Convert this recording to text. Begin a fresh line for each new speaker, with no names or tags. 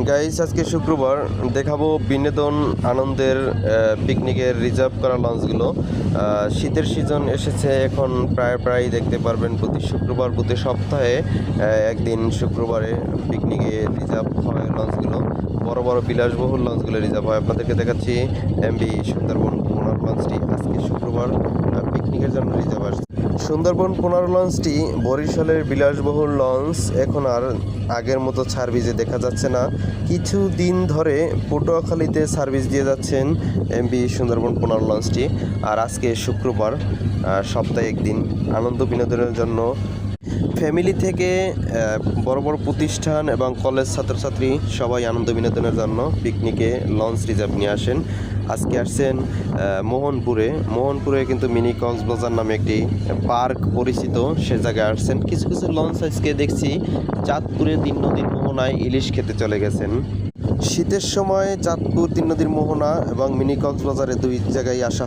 Guys আজকে শুক্রবার দেখাবো বিনোদন আনন্দের পিকনিকের রিজার্ভ করা লঞ্চগুলো শীতের সিজন এসেছে এখন প্রায় প্রায় দেখতে পারবেন প্রতি শুক্রবার, প্রতি সপ্তাহে একদিন শুক্রবারে পিকনিকে রিজার্ভ হয় লঞ্চগুলো বড় বড় বিলাসবহুল লঞ্চগুলো রিজার্ভ হয়। আপনাদেরকে দেখাচ্ছি এমবি সুন্দরবন পুনর লঞ্চটি আজকে শুক্রবার পিকনিকের জন্য রিজার্ভ আসছে। সুন্দরবন পুনর লঞ্চটি বরিশালের বিলাসবহুল লঞ্চ। এখন আর আগের মতো সার্ভিসে দেখা যাচ্ছে না। কিছু দিন ধরে পটুয়াখালীতে সার্ভিস দিয়ে যাচ্ছেন এমবি সুন্দরবন পুনর লঞ্চটি। আর আজকে শুক্রবার সপ্তাহে একদিন আনন্দ বিনোদনের জন্য ফ্যামিলি থেকে বড় বড় প্রতিষ্ঠান এবং কলেজ ছাত্রছাত্রী সবাই আনন্দ বিনোদনের জন্য পিকনিকে লঞ্চ রিজার্ভ নিয়ে আসেন। আজকে আসছেন মোহনপুরে। মোহনপুরে কিন্তু মিনি কক্সবাজার নামে একটি পার্ক পরিচিত, সে জায়গায় আসছেন। কিছু কিছু লঞ্চ আজকে দেখছি, চাঁদপুরে তিন নদীর মোহনায় ইলিশ খেতে চলে গেছেন। শীতের সময় চাঁদপুর তিন নদীর মোহনা এবং মিনি কক্সবাজারে দুই জায়গায় আসা